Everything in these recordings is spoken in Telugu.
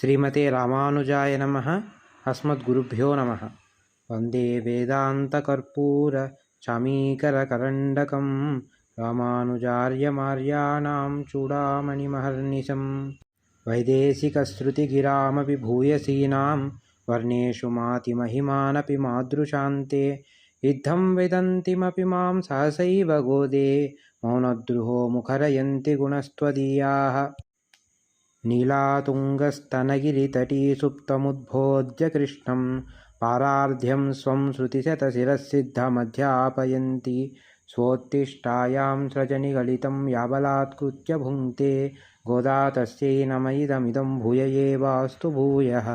శ్రీమతే రామానుజాయ నమ అస్మద్గురుభ్యో నమ. వందే వేదాంతకర్పూర చమీకరకరండకం రామానుజార్యమార్యాణం చూడామణిమహర్నిశం. వైదేశికశ్రుతిగిరామపి భూయసీనాం వర్ణేషు మాతిమహిమానపి మాదృశాంతే. ఇద్ధం విదంతిమపి మాం సహసైవ గోదే. మౌనద్రుహో ముఖరయంతి గుణస్త్వదీయాः. नीलातुङ्गस्तनगिरितटी सुप्तमुद्बोध्य कृष्णं पारार्ध्यं स्वं श्रुतिशतशिरःसिद्धमध्यापयन्ति स्वोत्तिष्ठायां सृजनिगलितं याबलात्कृत्य भुङ्क्ते गोदा तस्यै नम इदमिदं भूय एवास्तु భూయః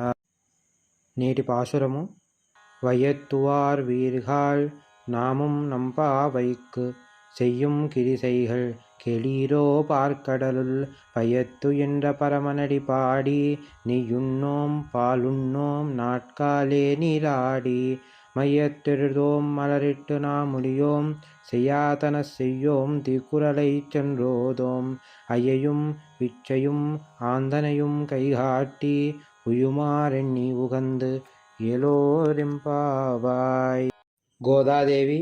నేటి పాసురము వైయత్తువార్ వీర్గాళ్ నామం నంపావైక్ செய்யும் கிரிசைகள் கெளீரோ பார்க்கடலுள் பயத்து என்ற பரமனடி பாடி நீயுண்ணோம் பாலுண்ணோம் நாட்காலே நீராடி. மையத்தெழுதோம் மலரிட்டு நாம் முடியோம் செய்யாதன செய்யோம் திக்குறளை சென்றோதோம். ஐயையும் பிச்சையும் ஆந்தனையும் கைகாட்டி உயுமாறெண்ணி உகந்து ஏலோரிம்பாவாய். கோதாதேவி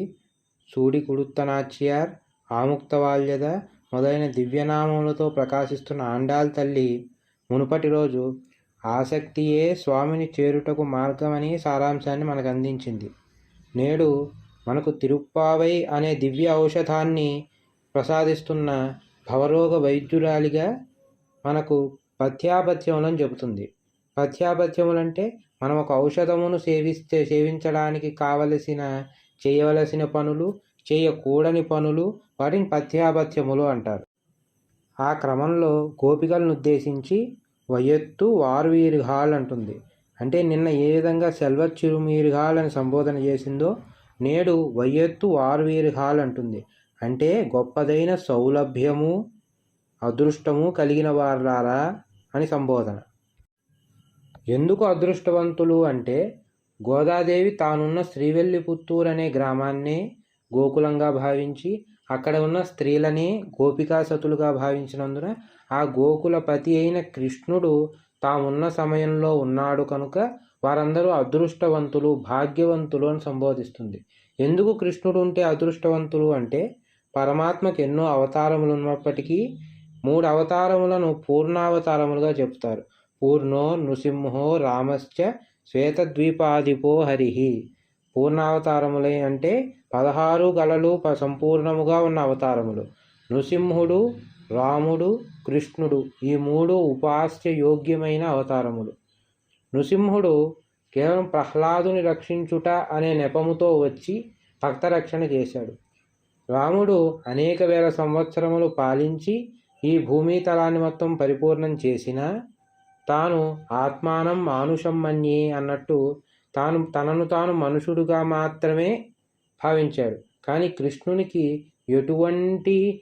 சூடி கொடுத்த நாச்சியார் ఆముక్తవాల్యద మొదలైన దివ్యనామములతో ప్రకాశిస్తున్న ఆండాల్ తల్లి మునుపటి రోజు ఆసక్తియే స్వామిని చేరుటకు మార్గమని సారాంశాన్ని మనకు అందించింది నేడు మనకు తిరుప్పావై అనే దివ్య ఔషధాన్ని ప్రసాదిస్తున్న భవరోగ వైద్యురాలిగా మనకు పథ్యాపథ్యములను చెబుతుంది. పథ్యాపథ్యములంటే మనం ఒక ఔషధమును సేవిస్తే సేవించడానికి కావలసిన చేయవలసిన పనులు చేయకూడని పనులు వాటిని పథ్యాపథ్యములు అంటారు. ఆ క్రమంలో గోపికలను ఉద్దేశించి వయత్తు వార్వీర్ఘాల్ అంటుంది అంటే నిన్న ఏ విధంగా సెల్వ చిరుమీర్ఘాల్ అని సంబోధన చేసిందో నేడు వయ్యత్తు వార్వీర్ఘాల్ అంటుంది అంటే గొప్పదైన సౌలభ్యము అదృష్టము కలిగిన వారారా అని సంబోధన. ఎందుకు అదృష్టవంతులు అంటే గోదాదేవి తానున్న శ్రీవెల్లిపుత్తూరు అనే గ్రామాన్నే గోకులంగా భావించి అక్కడ ఉన్న స్త్రీలనే గోపికాసతులుగా భావించినందున ఆ గోకులపతి అయిన కృష్ణుడు తామున్న సమయంలో ఉన్నాడు కనుక వారందరూ అదృష్టవంతులు భాగ్యవంతులు అని సంబోధిస్తుంది. ఎందుకు కృష్ణుడు ఉంటే అదృష్టవంతులు అంటే పరమాత్మకు ఎన్నో అవతారములు ఉన్నప్పటికీ మూడు అవతారములను పూర్ణావతారములుగా చెప్తారు పూర్ణో నృసింహో రామశ్చ శ్వేతద్వీపాధిపో హరిహి పూర్ణావతారములే అంటే పదహారు గలలు ప సంపూర్ణముగా ఉన్న అవతారములు. నృసింహుడు రాముడు కృష్ణుడు ఈ మూడు ఉపాస్య యోగ్యమైన అవతారములు. నృసింహుడు కేవలం ప్రహ్లాదుని రక్షించుట అనే నెపముతో వచ్చి భక్త రక్షణ చేశాడు. రాముడు అనేక వేల సంవత్సరములు పాలించి ఈ భూమి తలాన్ని మొత్తం పరిపూర్ణం చేసినా తాను ఆత్మానం మానుషం మన్యే అన్నట్టు తాను తనను తాను మనుషుడుగా మాత్రమే భావించాడు. కానీ కృష్ణునికి ఎటువంటి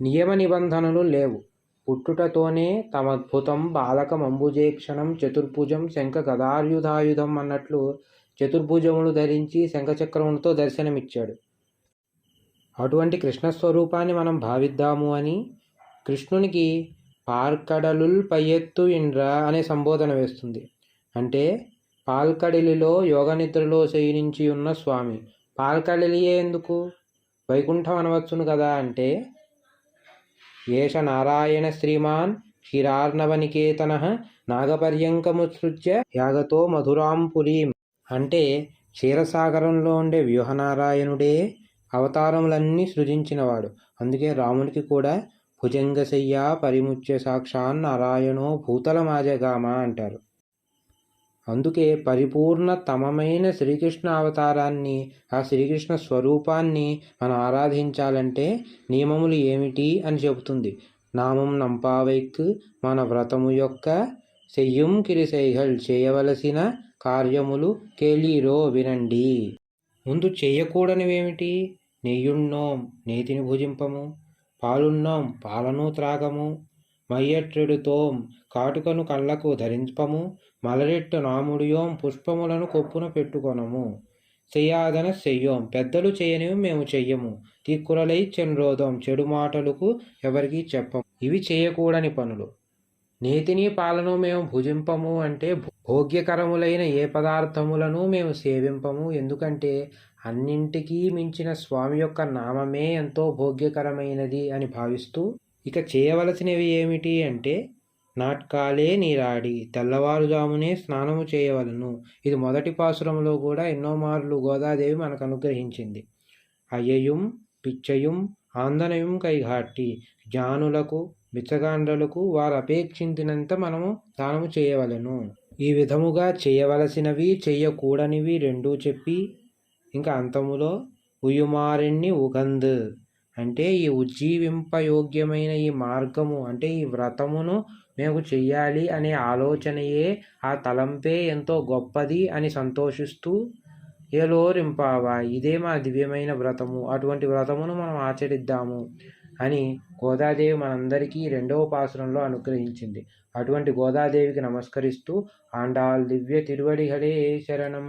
నియమ నిబంధనలు లేవు. పుట్టుటతోనే తమద్భుతం బాలకం అంబుజేక్షణం చతుర్భుజం శంఖ గదార్యుధాయుధం అన్నట్లు చతుర్భుజములు ధరించి శంఖచక్రములతో దర్శనమిచ్చాడు. అటువంటి కృష్ణ స్వరూపాన్ని మనం భావిద్దాము అని కృష్ణునికి పార్కడలుల్ పయ్యెత్తు ఇండ్ర అనే సంబోధన వేస్తుంది. అంటే పాల్కడిలిలో యోగనిద్రలో శయనించి ఉన్న స్వామి పాల్కడిలియే ఎందుకు? వైకుంఠం అనవచ్చును కదా అంటే ఏష నారాయణ శ్రీమాన్ క్షీరార్ణవనికేతన నాగపర్యంకముత్సృజ్య యాగతో మధురాం పురీం అంటే క్షీరసాగరంలో ఉండే వ్యూహనారాయణుడే అవతారములన్నీ సృజించినవాడు. అందుకే రామునికి కూడా భుజంగశయ్య పరిముచ్య సాక్షాన్ నారాయణో భూతల మాజగామ అంటారు. అందుకే పరిపూర్ణ తమమైన శ్రీకృష్ణ అవతారాన్ని ఆ శ్రీకృష్ణ స్వరూపాన్ని మనం ఆరాధించాలంటే నియమములు ఏమిటి అని చెబుతుంది. నామం నంపావైక్ మన వ్రతము యొక్క చెయ్యం కిరిసైహల్ చేయవలసిన కార్యములు కేలీరో వినండి. ముందు చేయకూడనివేమిటి? నెయ్యున్నోం నేతిని భుజింపము. పాలున్నోం పాలను త్రాగము. మయ్యట్రెడుతోం కాటుకను కళ్ళకు ధరింపము మలరెట్టు నాముడియోం పుష్పములను కొప్పున పెట్టుకొనము. చెయ్యాదన చెయ్యోం పెద్దలు చేయనివి మేము చెయ్యము. తీక్కురలై చెన్రోదం చెడు మాటలకు ఎవరికీ చెప్పము. ఇవి చేయకూడని పనులు. నేతిని పాలను మేము భుజింపము అంటే భోగ్యకరములైన ఏ పదార్థములను మేము సేవింపము. ఎందుకంటే అన్నింటికీ మించిన స్వామి యొక్క నామమే ఎంతో భోగ్యకరమైనది అని భావిస్తూ ఇక చేయవలసినవి ఏమిటి అంటే నాట్కాలే నీరాడి తెల్లవారుజామునే స్నానము చేయవలను. ఇది మొదటి పాసురంలో కూడా ఎన్నో మార్లు గోదాదేవి మనకు అనుగ్రహించింది. అయ్యయుం పిచ్చయుం ఆందనయం కైఘాటి జ్ఞానులకు మిచ్చగాండ్రలకు వారు అపేక్షించినంత మనము దానము చేయవలెను. ఈ విధముగా చేయవలసినవి చేయకూడనివి రెండూ చెప్పి ఇంకా అంతములో ఉయుమారెన్ని ఉగంద్ అంటే ఈ ఉజ్జీవింపయోగ్యమైన ఈ మార్గము అంటే ఈ వ్రతమును మేము చెయ్యాలి అనే ఆలోచనయే ఆ తలంపే ఎంతో గొప్పది అని సంతోషిస్తూ ఏలోరింపావా ఇదే మా దివ్యమైన వ్రతము అటువంటి వ్రతమును మనం ఆచరిద్దాము అని గోదాదేవి మనందరికీ రెండవ పాసురంలో అనుగ్రహించింది. అటువంటి గోదాదేవికి నమస్కరిస్తూ ఆండాల్ దివ్య తిరువడిగలే శరణం.